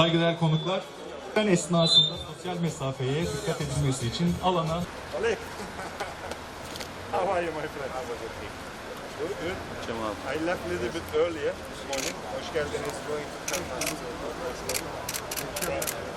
Saygıdeğer konuklar, ben esnasında sosyal mesafeye dikkat edilmesi için alana. How are you, my friend? Good, good. Cemal. I left a little bit earlier this morning. Hoş geldiniz.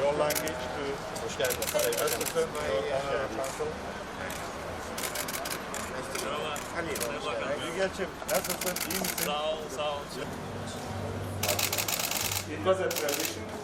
Your language to... Hoş geldiniz. Council. Bilgeçim, nasılsın? İyi misin? Sağ ol, sağ ol. It was a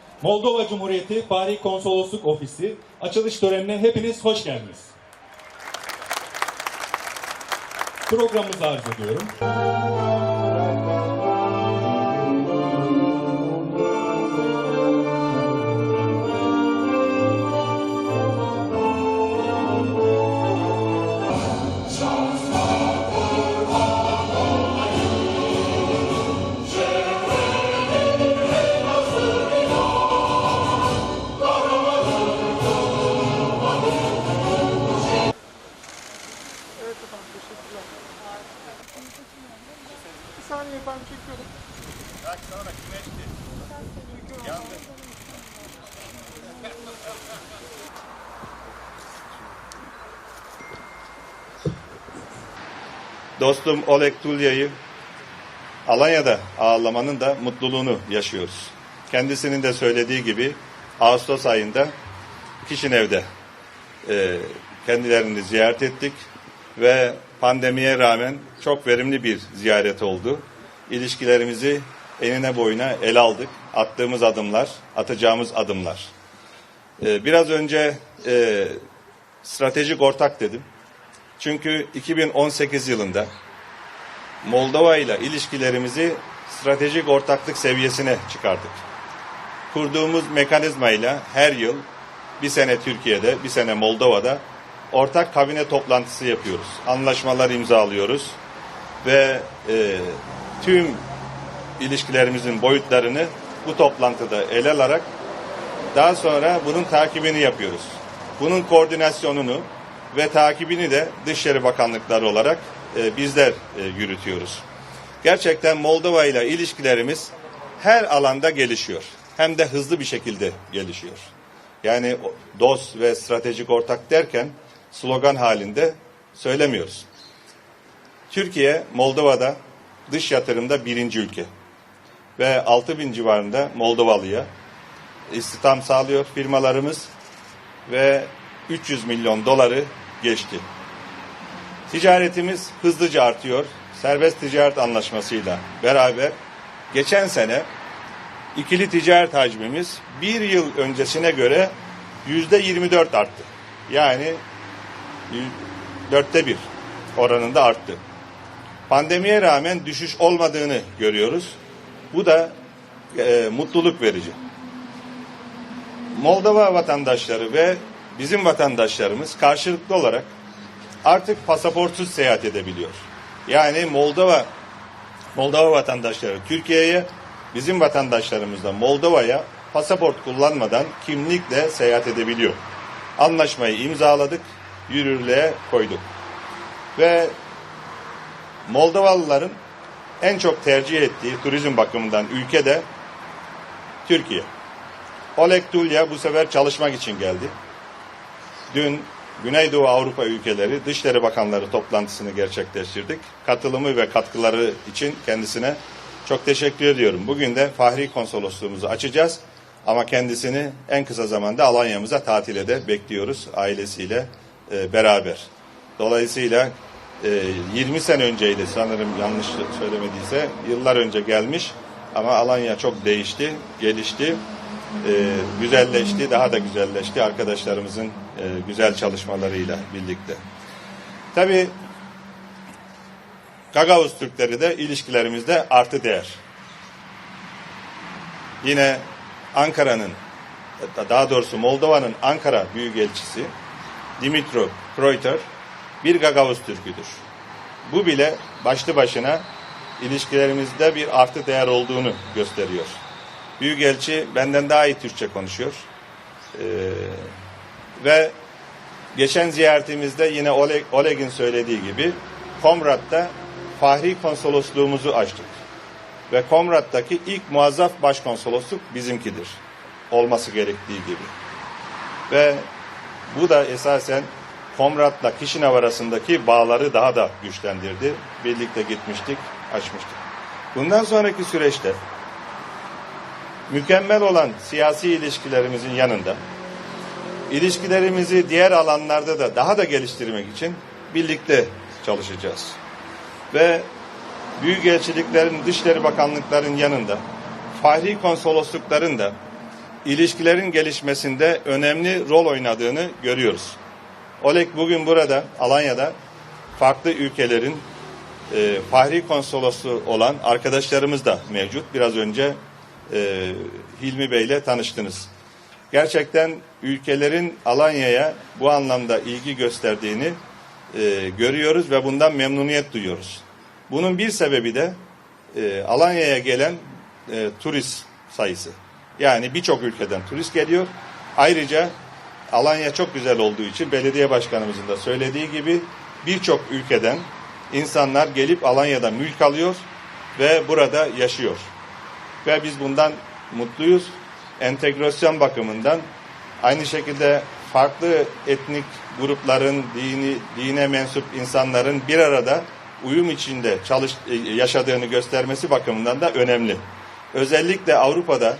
Moldova Cumhuriyeti Paris Konsolosluk Ofisi açılış törenine hepiniz hoş geldiniz. Programımızı arz ediyorum. Dostum Oleg Tulya'yı Alanya'da ağırlamanın da mutluluğunu yaşıyoruz. Kendisinin de söylediği gibi Ağustos ayında Kişinev'de e, kendilerini ziyaret ettik ve pandemiye rağmen çok verimli bir ziyaret oldu. İlişkilerimizi enine boyuna ele aldık. Attığımız adımlar, atacağımız adımlar. E, biraz önce e, stratejik ortak dedim. Çünkü 2018 yılında Moldova ile ilişkilerimizi stratejik ortaklık seviyesine çıkardık. Kurduğumuz mekanizmayla her yıl bir sene Türkiye'de, bir sene Moldova'da ortak kabine toplantısı yapıyoruz. Anlaşmalar imzalıyoruz ve e, tüm ilişkilerimizin boyutlarını bu toplantıda ele alarak daha sonra bunun takibini yapıyoruz. Bunun koordinasyonunu ve takibini de Dışişleri Bakanlıkları olarak e, bizler e, yürütüyoruz. Gerçekten Moldova ile ilişkilerimiz her alanda gelişiyor. Hem de hızlı bir şekilde gelişiyor. Yani dost ve stratejik ortak derken slogan halinde söylemiyoruz. Türkiye Moldova'da dış yatırımda birinci ülke ve 6 bin civarında Moldovalıya istihdam sağlıyor firmalarımız ve 300 milyon doları geçti. Ticaretimiz hızlıca artıyor. Serbest ticaret anlaşmasıyla beraber geçen sene ikili ticaret hacmimiz bir yıl öncesine göre yüzde 24 arttı. Yani dörtte bir oranında arttı. Pandemiye rağmen düşüş olmadığını görüyoruz. Bu da e, mutluluk verici. Moldova vatandaşları ve bizim vatandaşlarımız karşılıklı olarak artık pasaportsuz seyahat edebiliyor. Yani Moldova Moldova vatandaşları Türkiye'ye, bizim vatandaşlarımız da Moldova'ya pasaport kullanmadan kimlikle seyahat edebiliyor. Anlaşmayı imzaladık, yürürlüğe koyduk. Ve Moldovalıların en çok tercih ettiği turizm bakımından ülkede Türkiye. Oleg Tulya bu sefer çalışmak için geldi. Dün Güneydoğu Avrupa ülkeleri Dışişleri Bakanları toplantısını gerçekleştirdik. Katılımı ve katkıları için kendisine çok teşekkür ediyorum. Bugün de Fahri Konsolosluğumuzu açacağız. Ama kendisini en kısa zamanda Alanya'mıza tatile de bekliyoruz ailesiyle e, beraber. Dolayısıyla 20 sene önceydi sanırım yanlış söylemediyse yıllar önce gelmiş ama Alanya çok değişti, gelişti e, güzelleşti, daha da güzelleşti arkadaşlarımızın e, güzel çalışmalarıyla birlikte. Tabii Gagavuz Türkleri de ilişkilerimizde artı değer. Yine Ankara'nın daha doğrusu Moldova'nın Ankara Büyükelçisi Dimitro Kreuter bir Gagavuz Türküdür. Bu bile başlı başına ilişkilerimizde bir artı değer olduğunu gösteriyor. Büyükelçi benden daha iyi Türkçe konuşuyor. Ee, ve geçen ziyaretimizde yine Oleg, Oleg'in söylediği gibi Komrat'ta Fahri Konsolosluğumuzu açtık. Ve Komrat'taki ilk muazzaf başkonsolosluk bizimkidir. Olması gerektiği gibi. Ve bu da esasen Komrat'la Kişinev arasındaki bağları daha da güçlendirdi. Birlikte gitmiştik, açmıştık. Bundan sonraki süreçte mükemmel olan siyasi ilişkilerimizin yanında ilişkilerimizi diğer alanlarda da daha da geliştirmek için birlikte çalışacağız. Ve büyükelçiliklerin, dışişleri bakanlıkların yanında fahri konsoloslukların da ilişkilerin gelişmesinde önemli rol oynadığını görüyoruz. Oleg bugün burada Alanya'da farklı ülkelerin e, fahri konsolosluğu olan arkadaşlarımız da mevcut. Biraz önce e, Hilmi Bey ile tanıştınız. Gerçekten ülkelerin Alanya'ya bu anlamda ilgi gösterdiğini e, görüyoruz ve bundan memnuniyet duyuyoruz. Bunun bir sebebi de e, Alanya'ya gelen e, turist sayısı. Yani birçok ülkeden turist geliyor. Ayrıca Alanya çok güzel olduğu için belediye başkanımızın da söylediği gibi birçok ülkeden insanlar gelip Alanya'da mülk alıyor ve burada yaşıyor. Ve biz bundan mutluyuz. Entegrasyon bakımından aynı şekilde farklı etnik grupların, dini, dine mensup insanların bir arada uyum içinde çalış, yaşadığını göstermesi bakımından da önemli. Özellikle Avrupa'da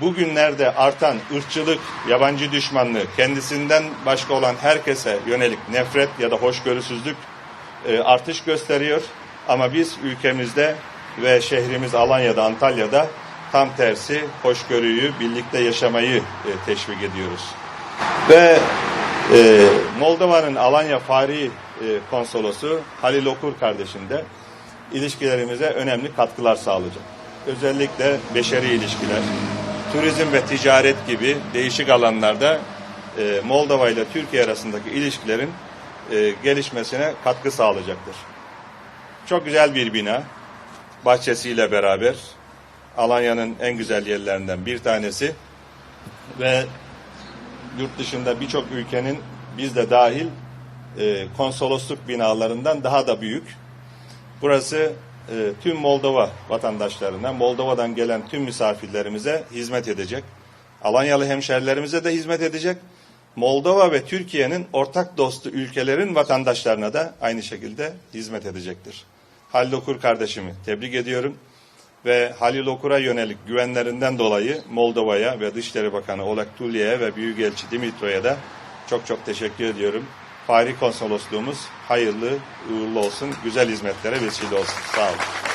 bugünlerde artan ırkçılık, yabancı düşmanlığı, kendisinden başka olan herkese yönelik nefret ya da hoşgörüsüzlük e, artış gösteriyor. Ama biz ülkemizde ve şehrimiz Alanya'da, Antalya'da tam tersi hoşgörüyü, birlikte yaşamayı e, teşvik ediyoruz. Ve e, Moldova'nın Alanya Fahri Konsolosu Halil Okur kardeşim de ilişkilerimize önemli katkılar sağlayacak. Özellikle beşeri ilişkiler, turizm ve ticaret gibi değişik alanlarda e, Moldova ile Türkiye arasındaki ilişkilerin e, gelişmesine katkı sağlayacaktır. Çok güzel bir bina, bahçesiyle beraber Alanya'nın en güzel yerlerinden bir tanesi ve yurt dışında birçok ülkenin biz de dahil e, konsolosluk binalarından daha da büyük. Burası e, tüm Moldova vatandaşlarına, Moldova'dan gelen tüm misafirlerimize hizmet edecek. Alanyalı hemşerilerimize de hizmet edecek. Moldova ve Türkiye'nin ortak dostu ülkelerin vatandaşlarına da aynı şekilde hizmet edecektir. Halil Okur kardeşimi tebrik ediyorum ve Halil Okur'a yönelik güvenlerinden dolayı Moldova'ya ve Dışişleri Bakanı Oleg Tulya'ya ve Büyükelçi Dimitro'ya da çok çok teşekkür ediyorum. Fahri Konsolosluğumuz hayırlı, uğurlu olsun, güzel hizmetlere vesile olsun. Sağ olun.